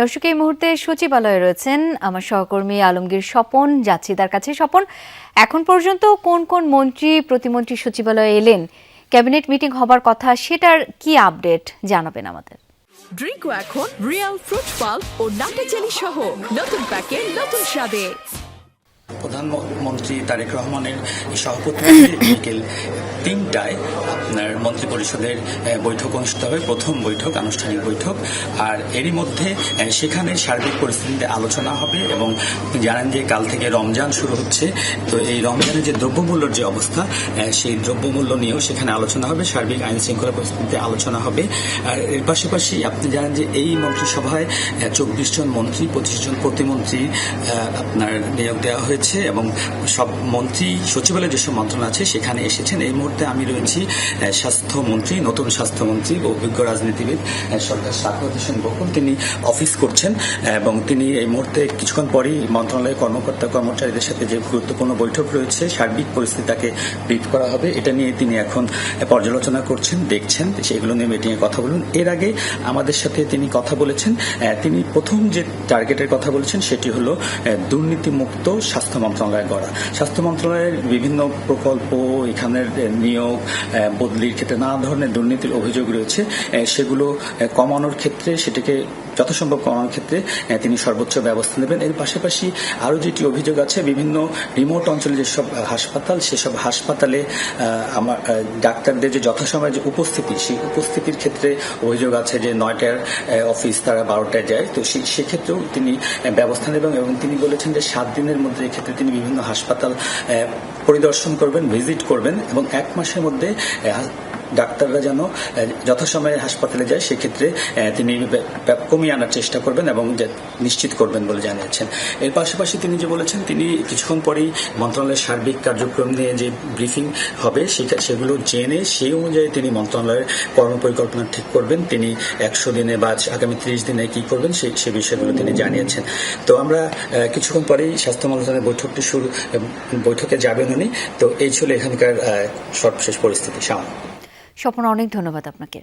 দর্শক এই মুহূর্তে সচিবালয়ে রয়েছেন আমার সহকর্মী আলমগীর স্বপন যাচ্ছি তার কাছে। স্বপন এখন পর্যন্ত কোন কোন মন্ত্রী প্রতিমন্ত্রী সচিবালয়ে এলেন? ক্যাবিনেট মিটিং হবার কথা সেটার কি আপডেট জানাবেন আমাদের? ড্রিঙ্কও এখন রিয়েল ফ্রুট পাল্প ও নাটে সহ নতুন প্যাকে নতুন স্বাদে। প্রধানমন্ত্রী তারেক রহমানের সভাপতিত্বে বিকেল তিনটায় আপনার মন্ত্রিপরিষদের বৈঠক অনুষ্ঠিত হবে, প্রথম বৈঠক, আনুষ্ঠানিক বৈঠক। আর এরই মধ্যে সেখানে সার্বিক পরিস্থিতিতে আলোচনা হবে এবং জানেন যে কাল থেকে রমজান শুরু হচ্ছে। তো এই রমজানের যে দ্রব্যমূল্যর যে অবস্থা সেই দ্রব্যমূল্য নিয়েও সেখানে আলোচনা হবে, সার্বিক আইন শৃঙ্খলা পরিস্থিতিতে আলোচনা হবে। আর এর পাশাপাশি আপনি জানেন যে এই মন্ত্রিসভায় চব্বিশ জন মন্ত্রী, পঁচিশ জন প্রতিমন্ত্রী আপনার নিয়োগ দেওয়া হয়েছে এবং সব মন্ত্রী, সচিবালয়ে যেসব মন্ত্রণালয় আছে, সেখানে এসেছেন। এই মুহূর্তে আমি রয়েছি স্বাস্থ্যমন্ত্রী, নতুন স্বাস্থ্যমন্ত্রী অভিজ্ঞ রাজনীতিবিদ সরকার সাকর হোসেন বকুল। তিনি অফিস করছেন, এবং তিনি এই মুহূর্তে কিছুক্ষণ পরেই মন্ত্রণালয়ের কর্মকর্তা কর্মচারীদের সাথে যে গুরুত্বপূর্ণ বৈঠক রয়েছে, সার্বিক পরিস্থিতি তাকে ব্রিফ করা হবে। এটা নিয়ে তিনি এখন পর্যালোচনা করছেন, দেখছেন, সেগুলো নিয়ে মিটিংয়ে কথা বলুন। এর আগে আমাদের সাথে তিনি কথা বলেছেন তিনি প্রথম যে টার্গেটের কথা বলেছেন সেটি হলো দুর্নীতিমুক্ত স্বাস্থ্য মন্ত্রণালয় গড়া। স্বাস্থ্য মন্ত্রণালয়ের বিভিন্ন প্রকল্প, এখানের নিয়োগ বদলির ক্ষেত্রে নানা ধরনের দুর্নীতির অভিযোগ রয়েছে। সেগুলো কমানোর ক্ষেত্রে, সেটাকে যথাসম্ভব কমানোর ক্ষেত্রে তিনি সর্বোচ্চ ব্যবস্থা নেবেন। এর পাশাপাশি আরও যেটি অভিযোগ আছে, বিভিন্ন রিমোট অঞ্চলে যেসব হাসপাতাল, সেসব হাসপাতালে আমার ডাক্তারদের যে যথাসময়ে যে উপস্থিতি, সেই উপস্থিতির ক্ষেত্রে অভিযোগ আছে যে নয়টার অফিস তারা বারোটায় যায়। তো সেক্ষেত্রেও তিনি ব্যবস্থা নেবেন এবং তিনি বলেছেন যে সাত দিনের মধ্যে এক্ষেত্রে তিনি বিভিন্ন হাসপাতাল পরিদর্শন করবেন, ভিজিট করবেন এবং এক মাসের মধ্যে ডাক্তাররা যেন যথাসময়ে হাসপাতালে যায়, সেক্ষেত্রে তিনি কমিয়ে আনার চেষ্টা করবেন এবং নিশ্চিত করবেন বলে জানিয়েছেন। এর পাশাপাশি তিনি যে বলেছেন, তিনি কিছুক্ষণ পরেই মন্ত্রণালয়ের সার্বিক কার্যক্রম নিয়ে যে ব্রিফিং হবে সেগুলো জেনে সেই অনুযায়ী তিনি মন্ত্রণালয়ের কর্মপরিকল্পনা ঠিক করবেন। তিনি একশো দিনে বা আগামী ত্রিশ দিনে কি করবেন সেই সে বিষয়গুলো তিনি জানিয়েছেন। তো আমরা কিছুক্ষণ পরেই স্বাস্থ্য মন্ত্রণালয়ের বৈঠকটি শুরু বৈঠকে যাবেন উনি। তো এই ছিল এখানকার সর্বশেষ পরিস্থিতি সামনে স্বপন অনেক ধন্যবাদ আপনাকে।